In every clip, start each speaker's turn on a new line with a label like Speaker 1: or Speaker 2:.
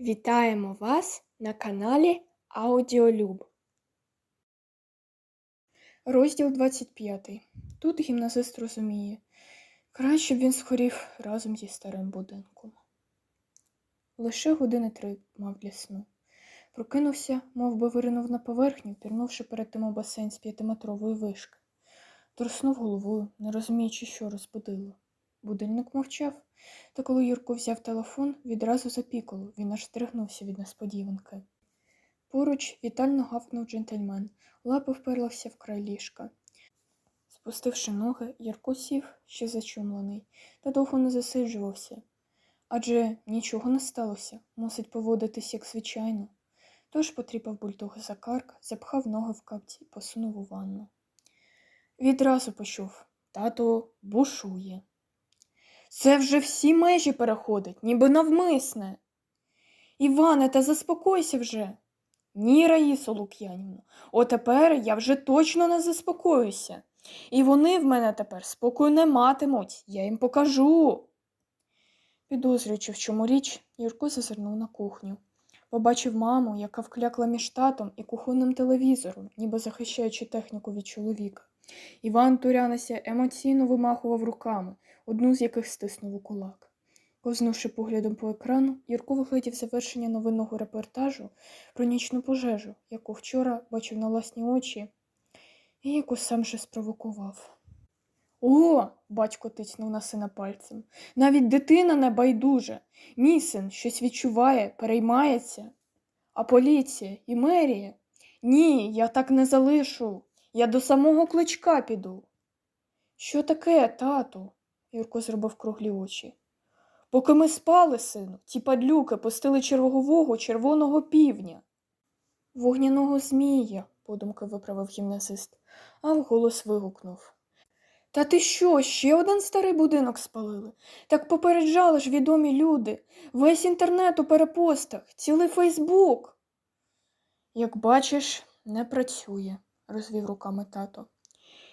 Speaker 1: Вітаємо вас на каналі Аудіолюб. Розділ 25. Тут гімназист розуміє. Краще б він схорів разом зі старим будинком. Лише години три мав для сну. Прокинувся, мов би виринув на поверхню, пірнувши перед тим у басейн з п'ятиметрової вишки. Труснув головою, не розуміючи, що розбудило. Будильник мовчав, та коли Юрко взяв телефон, відразу запікало, він аж стригнувся від несподіванки. Поруч вітально гавкнув джентльмен, лапи вперлася в край ліжка. Спустивши ноги, Ярко сів, ще зачумлений, та довго не засиджувався. Адже нічого не сталося, мусить поводитись як звичайно. Тож потріпав бульдога за карк, запхав ноги в капці і посунув у ванну. Відразу почув тато бушує. Це вже всі межі переходить, ніби навмисне. Іване, та заспокойся вже. Ні, Раїсо Лук'янівно, отепер я вже точно не заспокоюся. І вони в мене тепер спокою не матимуть, я їм покажу. Підозрюючи, в чому річ, Юрко зазирнув на кухню. Побачив маму, яка вклякла між татом і кухонним телевізором, ніби захищаючи техніку від чоловіка. Іван Турянася емоційно вимахував руками, одну з яких стиснув у кулак. Ковзнувши поглядом по екрану, Юрко виглядів завершення новинного репортажу про нічну пожежу, яку вчора бачив на власні очі, і яку сам же спровокував. О, батько тицьнув на сина пальцем. Навіть дитина не байдуже. Мій син щось відчуває, переймається. А поліція і мерія? Ні, я так не залишу. Я до самого кличка піду. Що таке, тату? Юрко зробив круглі очі. Поки ми спали, сину, ті падлюки пустили чергового червоного півня. Вогняного змія, подумки виправив гімназист, а вголос вигукнув. Та ти що, ще один старий будинок спалили? Так попереджали ж відомі люди. Весь інтернет у перепостах, цілий Фейсбук. Як бачиш, не працює, розвів руками тато.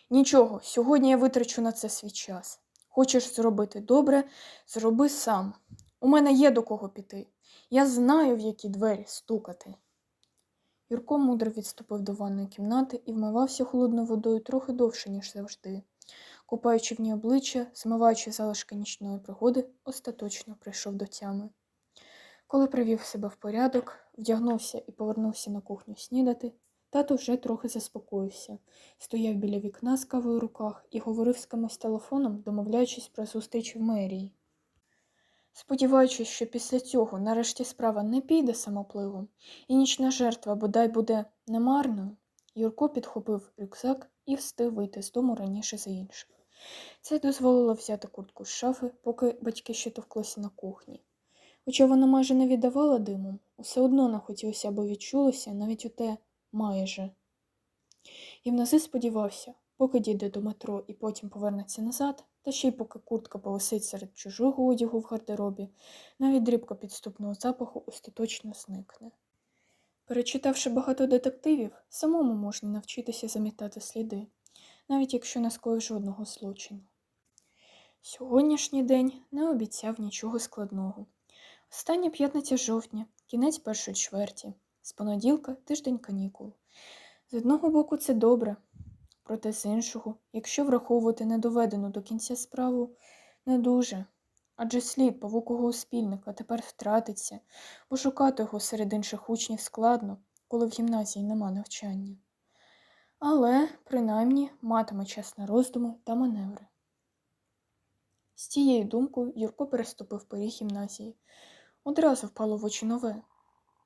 Speaker 1: Нічого, сьогодні я витрачу на це свій час. Хочеш зробити добре, зроби сам. У мене є до кого піти. Я знаю, в які двері стукати. Юрко мудро відступив до ванної кімнати і вмивався холодною водою трохи довше, ніж завжди. Купаючи в ній обличчя, змиваючи залишки нічної пригоди, остаточно прийшов до тями. Коли привів себе в порядок, вдягнувся і повернувся на кухню снідати, тато вже трохи заспокоївся, стояв біля вікна з кавою в руках і говорив з кимось телефоном, домовляючись про зустріч в мерії. Сподіваючись, що після цього нарешті справа не піде самопливом, і нічна жертва бодай буде немарною, Юрко підхопив рюкзак і встиг вийти з дому раніше за інших. Це дозволило взяти куртку з шафи, поки батьки ще товклися на кухні. Хоча вона майже не віддавала диму, усе одно не хотілося, аби відчулося навіть у те майже. Гімназист сподівався, поки дійде до метро і потім повернеться назад, та ще й поки куртка повисить серед чужого одягу в гардеробі, навіть дрібка підступного запаху остаточно зникне. Перечитавши багато детективів, самому можна навчитися замітати сліди, навіть якщо не скоїв жодного злочину. Сьогоднішній день не обіцяв нічого складного. Остання п'ятниця жовтня, кінець першої чверті, з понеділка тиждень канікул. З одного боку, це добре, проте з іншого, якщо враховувати недоведену до кінця справу, не дуже. Адже слід павукового спільника тепер втратиться, бо шукати його серед інших учнів складно, коли в гімназії нема навчання. Але, принаймні, матиме час на роздуми та маневри. З тією думкою Юрко переступив поріг гімназії. Одразу впало в очі нове.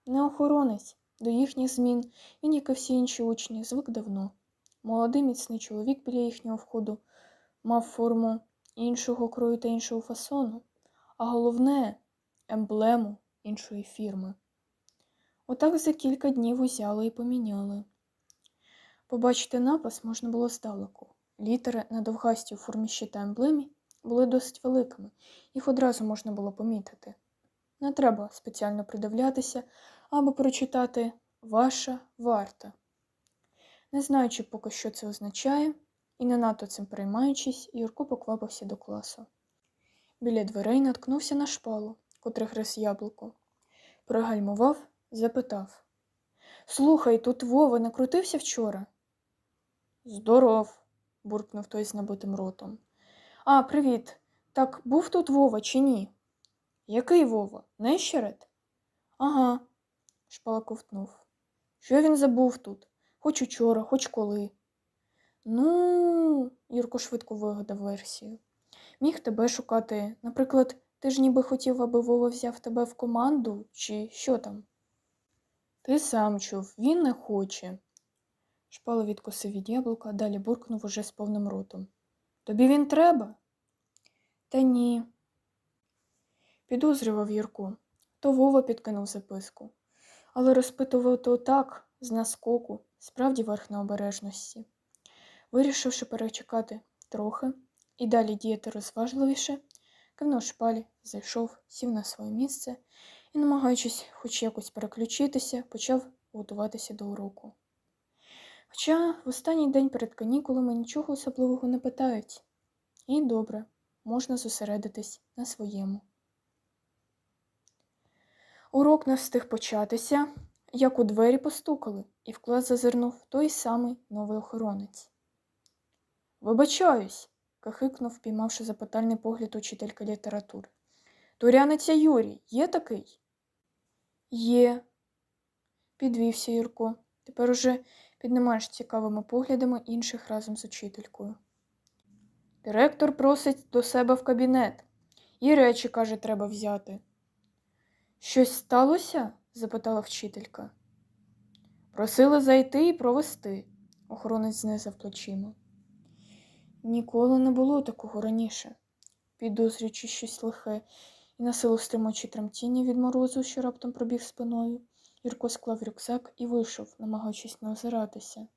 Speaker 1: Не охоронець, до їхніх змін він, як і всі інші учні, звик давно. Молодий міцний чоловік біля їхнього входу мав форму іншого крою та іншого фасону, а головне емблему іншої фірми. Отак за кілька днів узяли і поміняли. Побачити напис можна було здалеку. Літери на довгасті у формі щита емблемі були досить великими, їх одразу можна було помітити. Не треба спеціально придивлятися, аби прочитати Ваша варта. Не знаючи поки що це означає, і не надто цим переймаючись, Юрко поквапився до класу. Біля дверей наткнувся на шпалу, котрий гриз яблуко. пригальмував, запитав. Слухай, тут Вова не крутився вчора? Здоров, буркнув той з набитим ротом. А, привіт. Так був тут Вова чи ні? Який Вова? Нещерет? Ага, шпала ковтнув. Що він забув тут? Хоч учора, хоч коли. Ну, Юрко швидко вигадав версію. Міг тебе шукати. Наприклад, ти ж ніби хотів, аби Вова взяв тебе в команду, чи що там? Ти сам чув, він не хоче. Шпала відкусив від яблука, далі буркнув уже з повним ротом. Тобі він треба? Та ні. Підозрював Юрко. То Вова підкинув записку. Але розпитувати отак, з наскоку, справді верх необережності. Вирішивши перечекати трохи і далі діяти розважливіше, кивнув шпалі, зайшов, сів на своє місце і, намагаючись хоч якось переключитися, почав готуватися до уроку. Хоча в останній день перед канікулами нічого особливого не питають. І добре, можна зосередитись на своєму. Урок не встиг початися, як у двері постукали, і в клас зазирнув той самий новий охоронець. Вибачаюсь, кахикнув, піймавши запитальний погляд учителька літератури. Туряниця Юрій, є такий? Є, підвівся Юрко. Тепер уже піднімаєш цікавими поглядами інших разом з учителькою. Директор просить до себе в кабінет. І речі, каже, треба взяти. Щось сталося? запитала вчителька. Просили зайти і провести, охоронець знизав плечима. Ніколи не було такого раніше, підозрюючи щось лихе і на силу стримуючи тремтіння від морозу, що раптом пробіг спиною, Юрко склав рюкзак і вийшов, намагаючись не озиратися.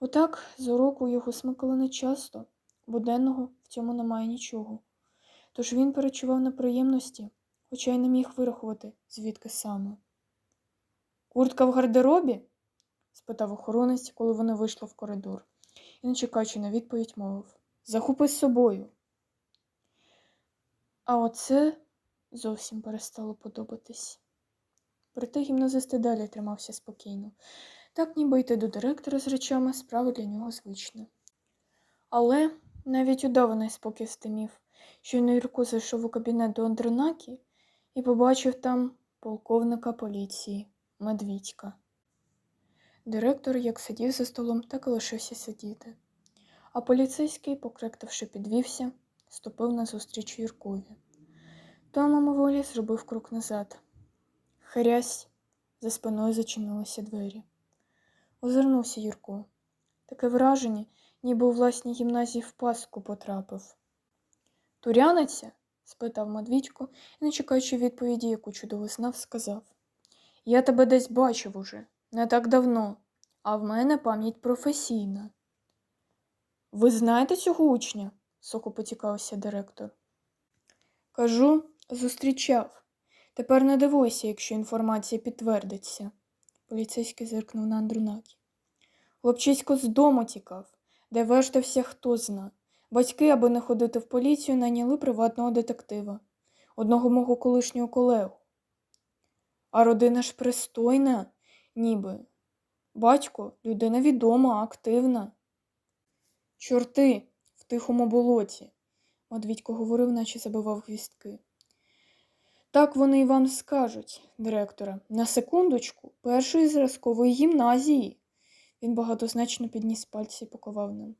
Speaker 1: Отак з уроку його смикали нечасто, бо денного в цьому немає нічого. Тож він перечував неприємності, хоча й не міг вирахувати, звідки саме. Куртка в гардеробі? спитав охоронець, коли вони вийшли в коридор, і, не чекаючи на відповідь, мовив Захопи з собою. А оце зовсім перестало подобатись. Проте гімназист і далі тримався спокійно, так ніби йти до директора з речами справа для нього звична. Але навіть удаваний спокій стимів, що Юрко зайшов у кабінет до Андронакі і побачив там полковника поліції Медвідька. Директор як сидів за столом, так і лишився сидіти, а поліцейський, покректавши, підвівся, ступив назустріч Юркові. Той мимоволі зробив крок назад. Хрясь, за спиною зачинилися двері. Озирнувся Юрко. Таке враження, ніби у власній гімназії в пастку потрапив. Туряниця? Спитав Медвідько і, не чекаючи відповіді, яку чудово знав, сказав. Я тебе десь бачив уже, не так давно, а в мене пам'ять професійна. Ви знаєте цього учня? сухо поцікавився директор. Кажу, зустрічав. Тепер не дивуйся, якщо інформація підтвердиться. Поліцейський зиркнув на Андрунакі. Хлопчисько з дому тікав, де вештався хто зна. Батьки, аби не ходити в поліцію, найняли приватного детектива, одного мого колишнього колегу. А родина ж пристойна, ніби. Батько людина відома, активна. Чорти в тихому болоті, Медвідько говорив, наче забивав гвістки. Так вони й вам скажуть, директора, на секундочку, першої зразкової гімназії. Він багатозначно підніс пальці і поковав ним.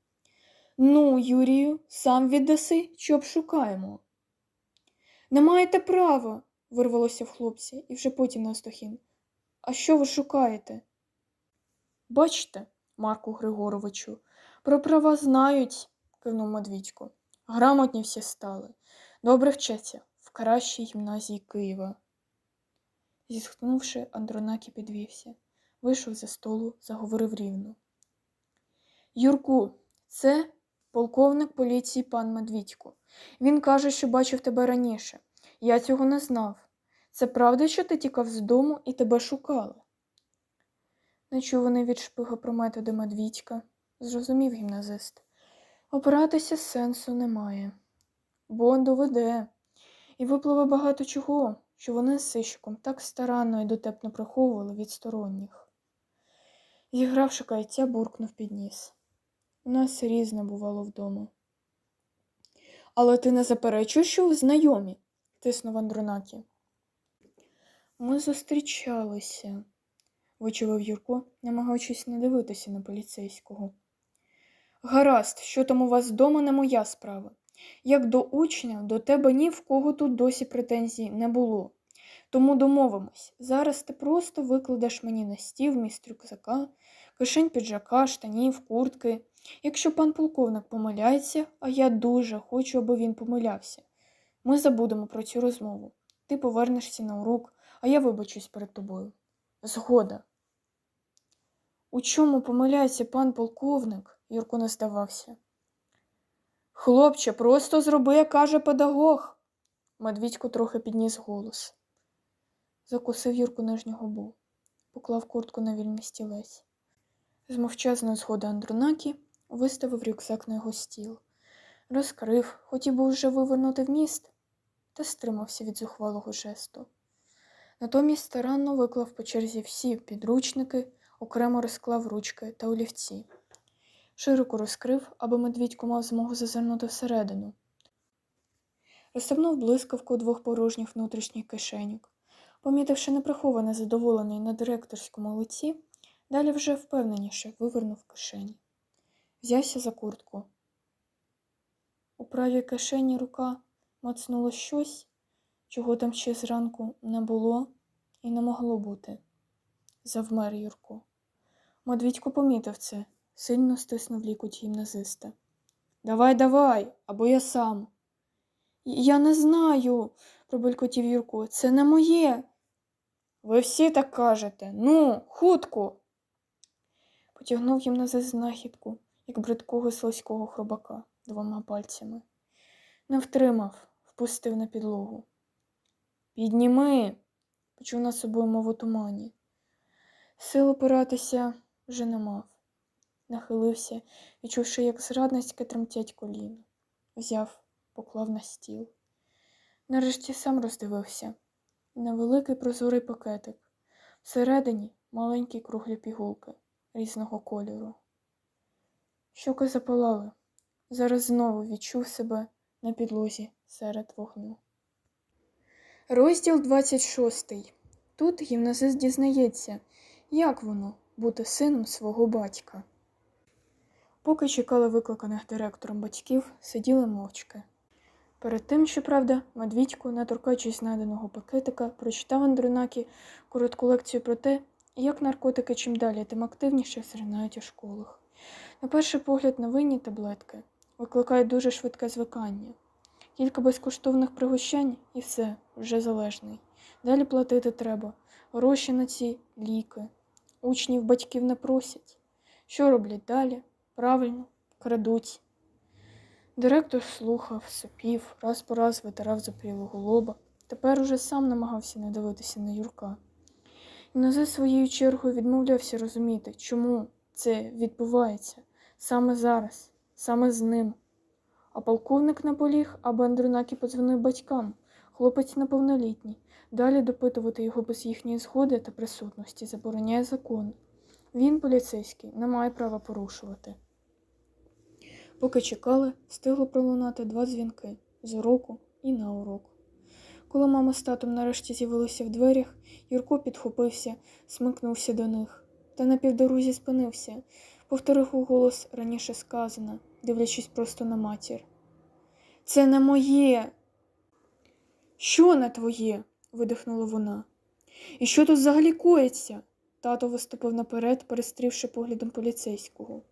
Speaker 1: Ну, Юрію, сам віддаси, що обшукаємо. Не маєте права, вирвалося в хлопця, і вже потім на Астохін. А що ви шукаєте? Бачите, Марку Григоровичу, про права знають, кивнув Медвідько. Грамотні всі стали. Добре вчаться в кращій гімназії Києва. Зітхнувши, Андронакі підвівся, вийшов за столу, заговорив рівно. Юрку, це полковник поліції пан Медвідько. Він каже, що бачив тебе раніше. Я цього не знав. Це правда, що ти тікав з дому і тебе шукали? Нечуваний від шпига про методи Медвідька, зрозумів гімназист. Опиратися сенсу немає, бо доведе, і випливе багато чого, що вони з сищиком так старанно і дотепно приховували від сторонніх. Зігравши кайця, буркнув під ніс. У нас різне бувало вдома. Але ти не заперечуєш, що ви знайомі? тиснув Андронакі. Ми зустрічалися, вичував Юрко, намагаючись не дивитися на поліцейського. Гаразд, що там у вас вдома, не моя справа. Як до учня, до тебе ні в кого тут досі претензій не було. Тому домовимось, зараз ти просто викладеш мені на стіл вміст рюкзака, кишень піджака, штанів, куртки. Якщо пан полковник помиляється, а я дуже хочу, аби він помилявся, ми забудемо про цю розмову. Ти повернешся на урок, а я вибачусь перед тобою. Згода. У чому помиляється пан полковник? Юрко не здавався. Хлопче, просто зроби, як каже педагог. Медвідько трохи підніс голос. Закусив Юрку нижню губу, поклав куртку на вільний стілець. З мовчазної згоди Андронакі виставив рюкзак на його стіл, розкрив, хотів би вже вивернути в міст, та стримався від зухвалого жесту. Натомість старанно виклав по черзі всі підручники, окремо розклав ручки та олівці. Широко розкрив, аби медвідько мав змогу зазирнути всередину. Розставнув блискавку двох порожніх внутрішніх кишеньок. Помітивши неприховане задоволений на директорському лиці, далі вже впевненіше вивернув кишені. Взявся за куртку. У правій кишені рука мацнула щось, чого там ще зранку не було і не могло бути. Завмер Юрко. Медвідько помітив це, сильно стиснув лікуть гімназиста. Давай, давай, або я сам. Я не знаю, пробелькотів Юрко, це не моє. Ви всі так кажете. Ну, хутко. Потягнув гімназист знахідку, як бридкого слизького хробака двома пальцями. Не втримав, впустив на підлогу. Підніми, почув над собою мову тумані. Сил опиратися вже не мав. Нахилився, відчувши, як зрадницьке тремтять коліна. Взяв, поклав на стіл. Нарешті сам роздивився. Невеликий прозорий пакетик. Всередині маленькі круглі пігулки різного кольору. Щоки запалали. Зараз знову відчув себе на підлозі серед вогню. Розділ 26. Тут гімназист дізнається, як воно бути сином свого батька. Поки чекали викликаних директором батьків, сиділи мовчки. Перед тим, щоправда, Медвідько, не торкаючись знайденого пакетика, прочитав Андронакі коротку лекцію про те, як наркотики чим далі, тим активніше зринають у школах. На перший погляд, новинні таблетки викликають дуже швидке звикання. Кілька безкоштовних пригощань і все, вже залежний. Далі платити треба. Гроші на ці ліки. Учнів батьків не просять. Що роблять далі? Правильно, крадуть. Директор слухав, сопів, раз по раз витирав запрілого лоба. Тепер уже сам намагався не дивитися на Юрка. І назе своєю чергою відмовлявся розуміти, чому це відбувається саме зараз, саме з ним. А полковник наполіг, аби Андронакі подзвонив батькам. Хлопець неповнолітній. Далі допитувати його без їхньої згоди та присутності забороняє закон. Він, поліцейський, не має права порушувати. Поки чекали, встигло пролунати два дзвінки з уроку і на урок. Коли мама з татом нарешті з'явилися в дверях, Юрко підхопився, смикнувся до них, та на півдорозі спинився, повторив у голос раніше сказане, дивлячись просто на матір. Це не моє. Що не твоє? видихнула вона. І що тут взагалі коїться? Тато виступив наперед, перестрівши поглядом поліцейського.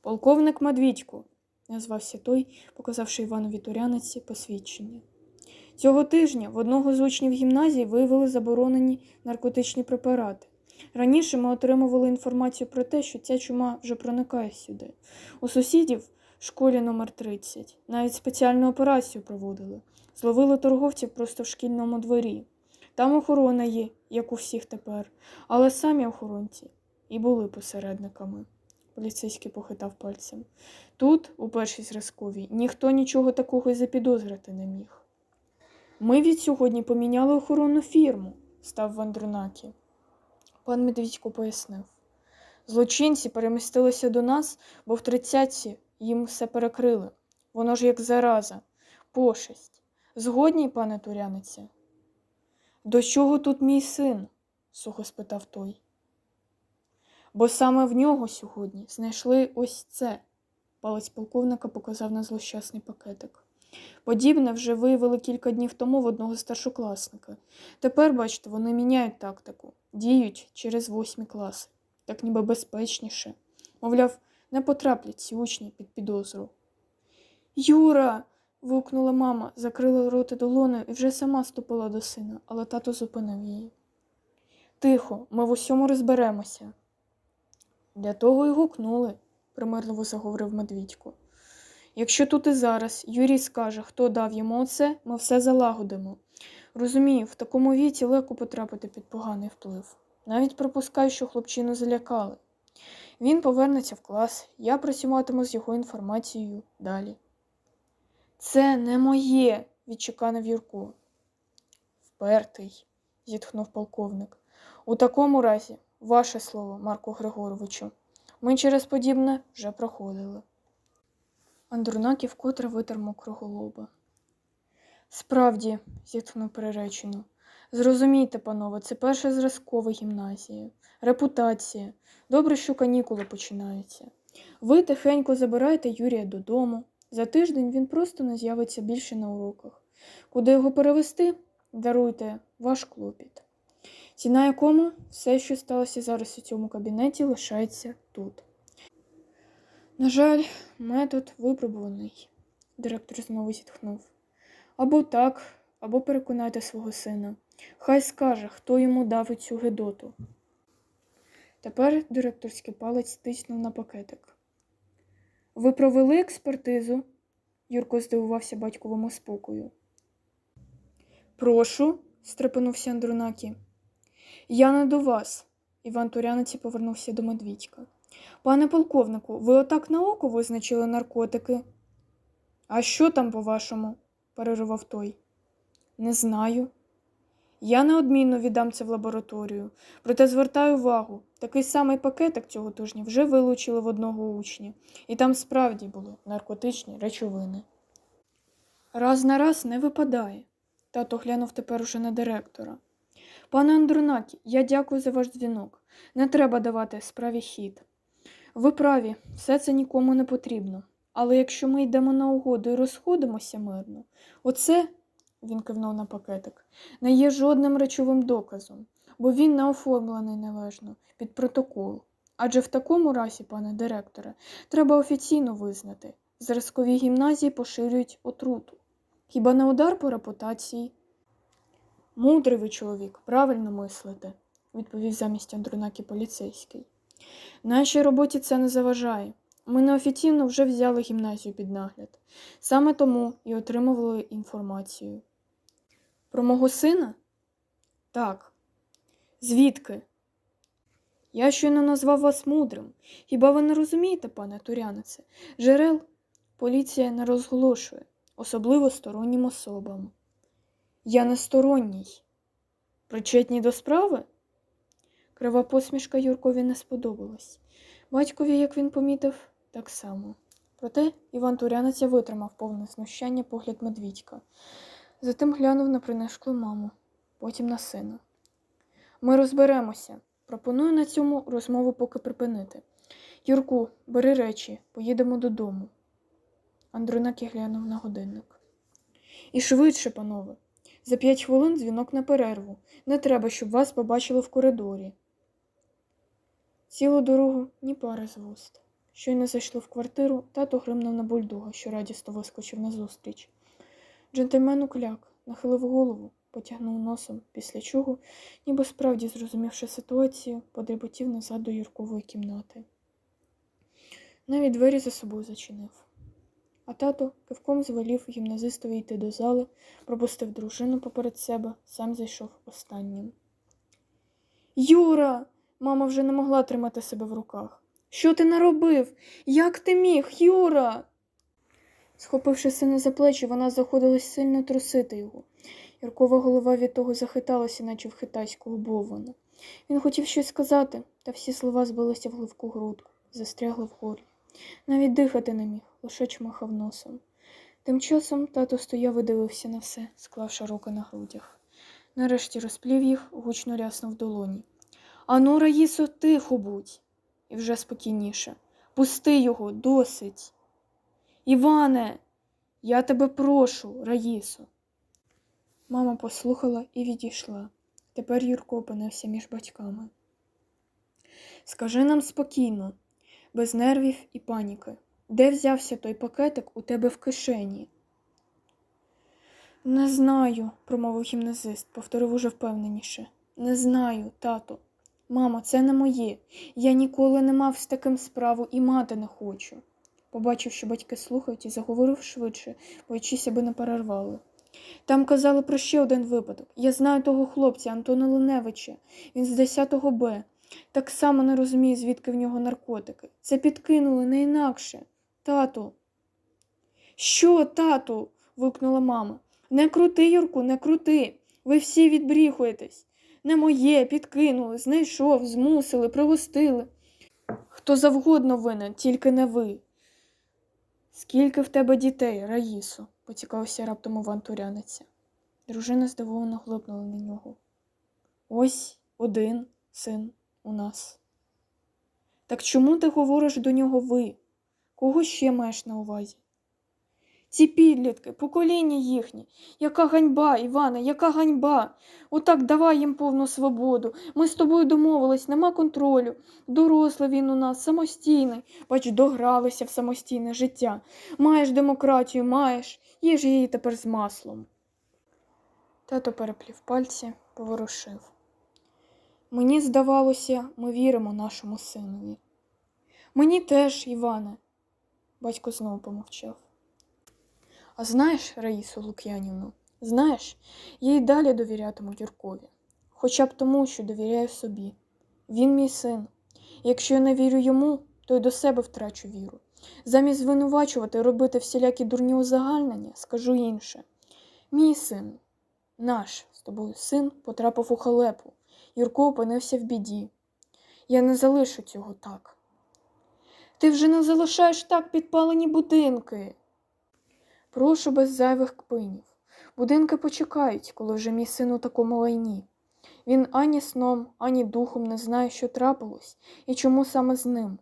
Speaker 1: Полковник Медвідько, назвався той, показавши Іванові Туряниці посвідчення. Цього тижня в одного з учнів гімназії виявили заборонені наркотичні препарати. Раніше ми отримували інформацію про те, що ця чума вже проникає сюди. У сусідів в школі номер 30 навіть спеціальну операцію проводили. Зловили торговців просто в шкільному дворі. Там охорона є, як у всіх тепер, але самі охоронці і були посередниками. Поліцейський похитав пальцем. Тут, у першій зразковій, ніхто нічого такого й запідозрити не міг. Ми від сьогодні поміняли охоронну фірму, став Вандрунакі. Пан Медвідько пояснив. Злочинці перемістилися до нас, бо в тридцятці їм все перекрили. Воно ж як зараза, пошесть. Згодні, пане турянице? До чого тут мій син? сухо спитав той. Бо саме в нього сьогодні знайшли ось це. Палець полковника показав на злощасний пакетик. Подібне вже виявили кілька днів тому в одного старшокласника. Тепер, бачите, вони міняють тактику, діють через восьмі класи, так ніби безпечніше. Мовляв, не потраплять ці учні під підозру. Юра. вигукнула мама, закрила рота долоною і вже сама ступила до сина, але тато зупинив її. Тихо, ми в усьому розберемося. Для того й гукнули, примирливо заговорив Медвідько. Якщо тут і зараз Юрій скаже, хто дав йому оце, ми все залагодимо. Розумію, в такому віці легко потрапити під поганий вплив. Навіть припускаю, що хлопчину залякали. Він повернеться в клас, я працюватиму з його інформацією далі. Це не моє, відчеканив Юрко. Впертий, зітхнув полковник. У такому разі, ваше слово, Марку Григоровичу, ми через подібне вже проходили. Андрунакі вкотре витер мокрого лоба. Справді, зітхнув приречено. Зрозумійте, панове, це перша зразкова гімназія, репутація. Добре, що канікули починаються. Ви тихенько забирайте Юрія додому. За тиждень він просто не з'явиться більше на уроках. Куди його перевести? Даруйте ваш клопіт. Ціна якому все, що сталося зараз у цьому кабінеті, лишається тут. На жаль, метод випробуваний, директор знову зітхнув. Або так, або переконайте свого сина. Хай скаже, хто йому дав цю гедоту. Тепер директорський палець тиснув на пакетик. Ви провели експертизу? Юрко здивувався батьковому спокою. Прошу, стрепенувся Андрунакі. Я не до вас. Іван Туряниці повернувся до медвідька. Пане полковнику, ви отак на око визначили наркотики? А що там, по-вашому? перервав той. Не знаю. Я неодмінно віддам це в лабораторію, проте звертаю увагу, такий самий пакетик цього тижня вже вилучили в одного учня, і там справді були наркотичні речовини. Раз на раз не випадає. Тато глянув тепер уже на директора. Пане Андронакі, я дякую за ваш дзвінок. Не треба давати справі хід. Ви праві, все це нікому не потрібно. Але якщо ми йдемо на угоду і розходимося мирно, оце, він кивнув на пакетик, не є жодним речовим доказом, бо він не оформлений належно під протокол. Адже в такому разі, пане директоре, треба офіційно визнати, зразкові гімназії поширюють отруту. Хіба не удар по репутації? Мудрий ви чоловік, правильно мислите, відповів замість Андрунакі поліцейський. Нашій роботі це не заважає. Ми неофіційно вже взяли гімназію під нагляд. Саме тому і отримували інформацію. Про мого сина? Так. Звідки? Я щойно назвав вас мудрим. Хіба ви не розумієте, пане Турянице? Джерел поліція не розголошує, особливо стороннім особам. Я не сторонній. Причетні до справи? Крива посмішка Юркові не сподобалась. Батькові, як він помітив, так само. Проте Іван Туряниця витримав повне знущання погляд медвідька. Затим глянув на принишклу маму, потім на сина. Ми розберемося. Пропоную на цьому розмову поки припинити. Юрку, бери речі, поїдемо додому. Андронакі глянув на годинник. І швидше, панове. За п'ять хвилин дзвінок на перерву. Не треба, щоб вас побачили в коридорі. Цілу дорогу ні пари з вуст. Щойно зайшли в квартиру, тато гримнув на бульдога, що радісно вискочив назустріч. Джентльмен укляк, нахилив голову, потягнув носом, після чого, ніби справді зрозумівши ситуацію, подріботів назад до Юркової кімнати. Навіть двері за собою зачинив. А тато кивком звелів гімназистові йти до зали, пропустив дружину поперед себе, сам зайшов останнім. Юра! Мама вже не могла тримати себе в руках. Що ти наробив? Як ти міг, Юра? Схопивши сина за плечі, вона заходилась сильно трусити його. Юркова голова від того захиталася, наче в хитайського боввана. Він хотів щось сказати, та всі слова збилися в гливку грудку, застрягли в горлі. Навіть дихати не міг, лише чмахав носом. Тим часом тато стояв і дивився на все, склавши руки на грудях. Нарешті розплів їх, гучно ряснув долоні. Ану, Раїсо, тихо будь. І вже спокійніше. Пусти його, досить. Іване, я тебе прошу, Раїсо. Мама послухала і відійшла. Тепер Юрко опинився між батьками. Скажи нам спокійно, без нервів і паніки, де взявся той пакетик у тебе в кишені? Не знаю, промовив гімназист, повторив уже впевненіше. Не знаю, тато. Мамо, це не моє. Я ніколи не мав з таким справу і мати не хочу. Побачив, що батьки слухають, і заговорив швидше, боячись, аби не перервали. Там казали про ще один випадок. Я знаю того хлопця Антона Леневича. Він з 10-го Б. Так само не розуміє, звідки в нього наркотики. Це підкинули не інакше. Тату. Що, тату? вигукнула мама. Не крути, Юрку, не крути. Ви всі відбріхуєтесь. Не моє, підкинули, знайшов, змусили, пригостили. Хто завгодно винен, тільки не ви. Скільки в тебе дітей, Раїсо? поцікавився раптом авантуряниця. Дружина здивовано глипнула на нього. Ось один син у нас. Так чому ти говориш до нього ви? Кого ще маєш на увазі? Ці підлітки, покоління їхнє. Яка ганьба, Іване, яка ганьба. Отак давай їм повну свободу. Ми з тобою домовились, нема контролю. Дорослий він у нас, самостійний. Бач, догралися в самостійне життя. Маєш демократію, маєш, їж її тепер з маслом. Тато переплів пальці, поворушив. Мені здавалося, ми віримо нашому синові. Мені теж, Іване. Батько знову помовчав. А знаєш, Раїсу Лук'янівну, знаєш, я й далі довірятиму Юркові, хоча б тому, що довіряю собі. Він мій син. Якщо я не вірю йому, то й до себе втрачу віру. Замість звинувачувати, робити всілякі дурні узагальнення, скажу інше. Мій син, наш з тобою син потрапив у халепу. Юрко опинився в біді. Я не залишу цього так. Ти вже не залишаєш так підпалені будинки. Прошу без зайвих кпинів. Будинки почекають, коли вже мій син у такому лайні. Він ані сном, ані духом не знає, що трапилось і чому саме з ним.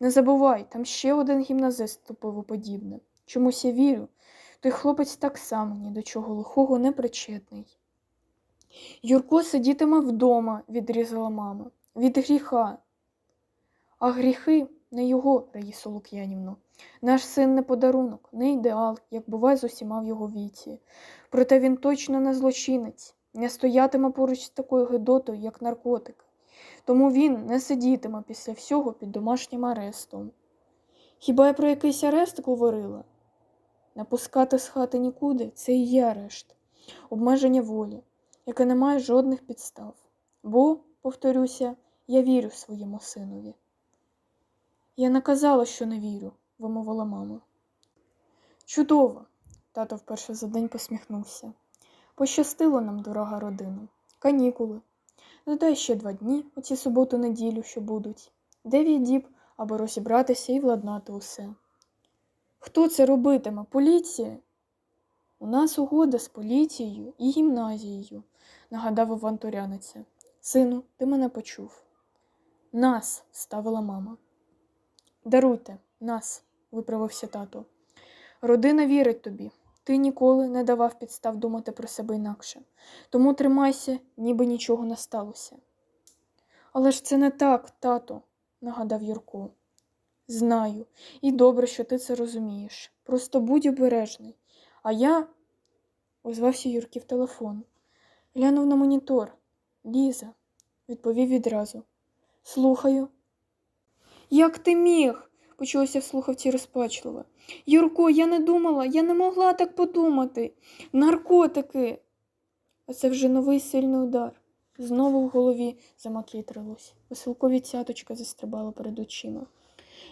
Speaker 1: Не забувай, там ще один гімназист вступив у подібне. Чомусь я вірю, той хлопець так само ні до чого лихого не причетний. Юрко сидітиме вдома, відрізала мама, від гріха. А гріхи не його, Раїсо Лук'янівно. Наш син не подарунок, не ідеал, як буває з усіма в його віці. Проте він точно не злочинець, не стоятиме поруч з такою гидотою, як наркотик. Тому він не сидітиме після всього під домашнім арестом. Хіба я про якийсь арест говорила? Не пускати з хати нікуди це і є арешт, обмеження волі, яке не має жодних підстав. Бо, повторюся, я вірю своєму синові. Я не казала, що не вірю, вимовила мама. Чудово, тато вперше за день посміхнувся. Пощастило нам, дорога родина. Канікули. Додай ще два дні, оці суботу-неділю, що будуть. Дев'ять діб, аби розібратися і владнати усе. Хто це робитиме? Поліція? У нас угода з поліцією і гімназією, нагадав авантуряниця. Сину, ти мене почув. Нас, ставила мама. Даруйте, нас, виправився тато. Родина вірить тобі. Ти ніколи не давав підстав думати про себе інакше. Тому тримайся, ніби нічого не сталося. Але ж це не так, тато, нагадав Юрко. Знаю, і добре, що ти це розумієш. Просто будь обережний. А я. озвався Юрків телефон. Глянув на монітор. Ліза, відповів відразу. Слухаю. Як ти міг? почулося в слухавці розпачливо. Юрко, я не думала, я не могла так подумати. Наркотики. А це вже новий сильний удар. Знову в голові замакітрилось. Веселкові цяточка застрибала перед очима.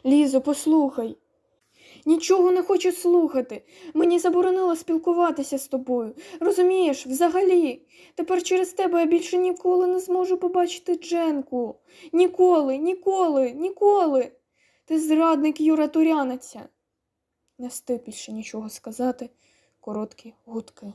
Speaker 1: Лізо, послухай. Нічого не хочу слухати. Мені заборонило спілкуватися з тобою. Розумієш, взагалі. Тепер через тебе я більше ніколи не зможу побачити Дженку. Ніколи, ніколи, ніколи. Ти зрадник Юра Туряниця. Не встиг більше нічого сказати. Короткі гудки.